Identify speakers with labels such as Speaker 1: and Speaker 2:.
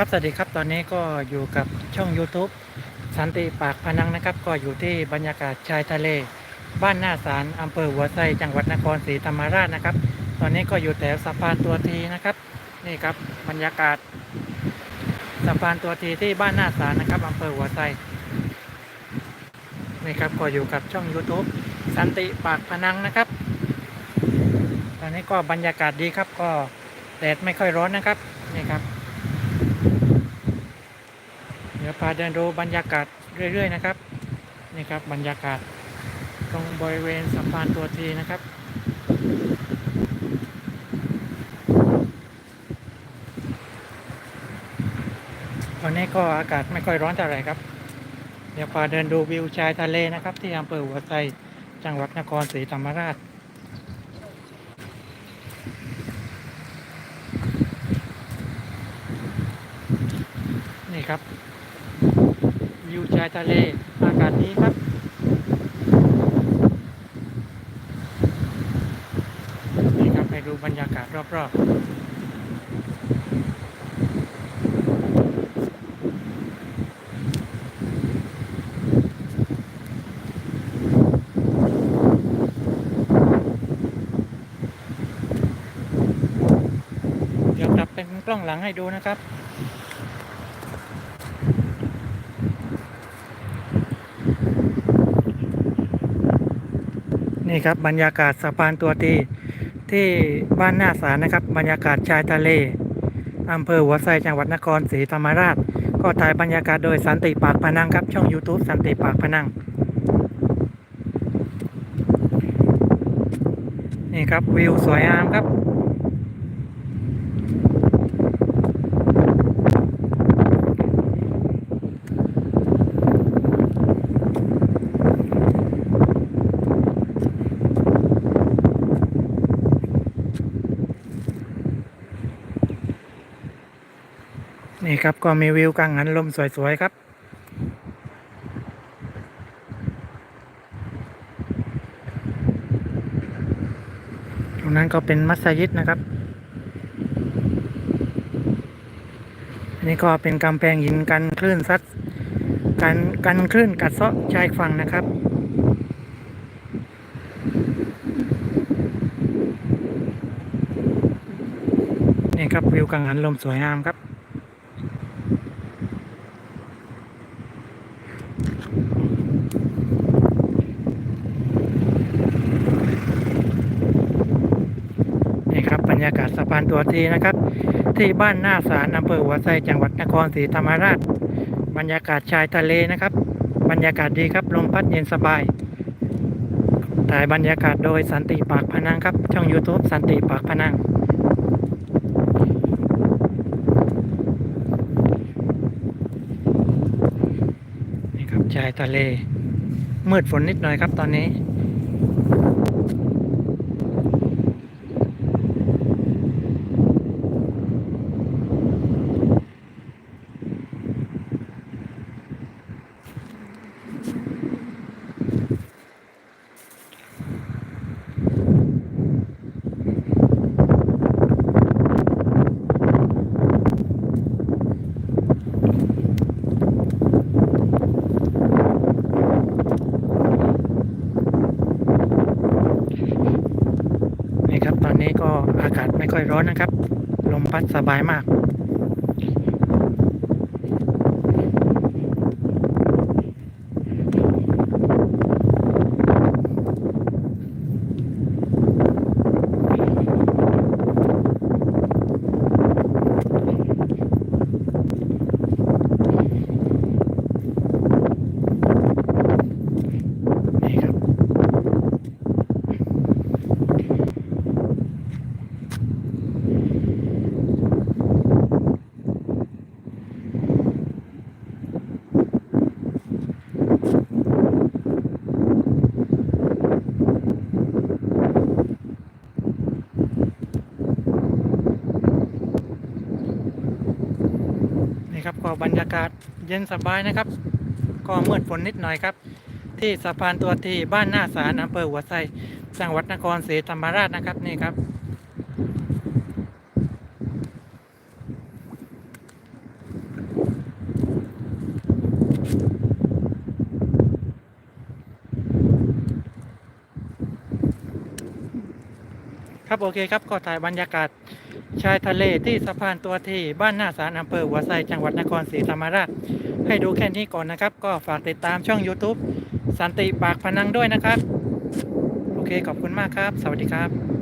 Speaker 1: ครับสวัสดีครับตอนนี้ก็อยู่กับช่อง YouTube สันติปากพนังนะครับ ก็อยู่ที่บรรยากาศชายทะเล บ้านหน้าสารอำเภอหัวไซจังหวัดนครศรีธรรมราชนะครับ ตอนนี้ก็อยู่แถวสะพานตัวทีนะครับ นี่ครับบรรยากาศสะพานตัวทีที่บ้านหน้าสารนะครับอำเภอหัวไซนี่ครับก็อยู่กับช่อง YouTube สันติปากพนังนะครับ ตอนนี้ก็บรรยากาศดีครับก็แดดไม่ค่อยร้อนนะครับนี่ครับ ดี๋ยวพาเดินดูบรรยากาศเรื่อยๆนะครับนี่ครับบรรยากาศตรงบริเวณสะพานตัวทีนะครับตอนนี้ก็อากาศไม่ค่อยร้อนเท่าไหร่ครับ เดี๋ยวพาเดินดูวิวชายทะเลนะครับ ที่อำเภอหัวไซจังหวัดนครศรีธรรมราชนี่ครับ วิวชายทะเล อากาศดีครับ นี่ครับไปดูบรรยากาศรอบๆเดี๋ยวกลับเป็นกล้องหลังให้ดูนะครับ นี่ครับบรรยากาศสะพานตัวตีที่บ้านหน้าสารนะครับ บรรยากาศชายทะเลอำเภอหัวไซจังหวัดนครศรีธรรมราช ก็ถ่ายบรรยากาศโดยสันติปากพนังครับ ช่อง YouTube สันติปากพนัง นี่ครับวิวสวยงามครับ นี่ครับก็มีวิวกลางหันลมสวย ๆ ครับ ตรงนั้นก็เป็นมัสยิดนะครับ อันนี้ก็เป็นกำแพงหินกันคลื่นซัดกันกันคลื่นกัดเซาะชายฝั่งนะครับนี่ครับวิวกลางหันลมสวยงามครับ นี่ค รับรรยากาศสะพานตัวทีนะครับ ที่บ้านหน้าสารอำเภอหัวไซจังหวัดนครศรีธรรมราช บรรยากาศชายทะเลนะครับ บรรยากาศดีครับลมพัดเย็นสบายถ่ายบรรยากาศโดยสันติปากพนังครับ ช่อง YouTube สันติปากพนังนี่ครับชายทะเลมืดฝนนิดหน่อยครับ ตอนนี้ก็ อากาศไม่ค่อยร้อนนะครับ ลมพัดสบายมาก ครับก็บรรยากาศเย็นสบายนะครับ ก็เมื่อฝนนิดหน่อยครับ ที่สะพานตัวทีบ้านหน้าสารอำเภอหัวไซจังหวัดนครศรีธรรมราชนะครับนี่ครับครับโอเคครับก็ถ่ายบรรยากาศ ชายทะเลที่สะพานตัวทีบ้านหน้าสารอำเภอหัวไซจังหวัดนครศรีธรรมราช ให้ดูแค่นี้ก่อนนะครับ ก็ฝากติดตามช่อง YouTube สันติปากพนังด้วยนะครับ โอเคขอบคุณมากครับ สวัสดีครับ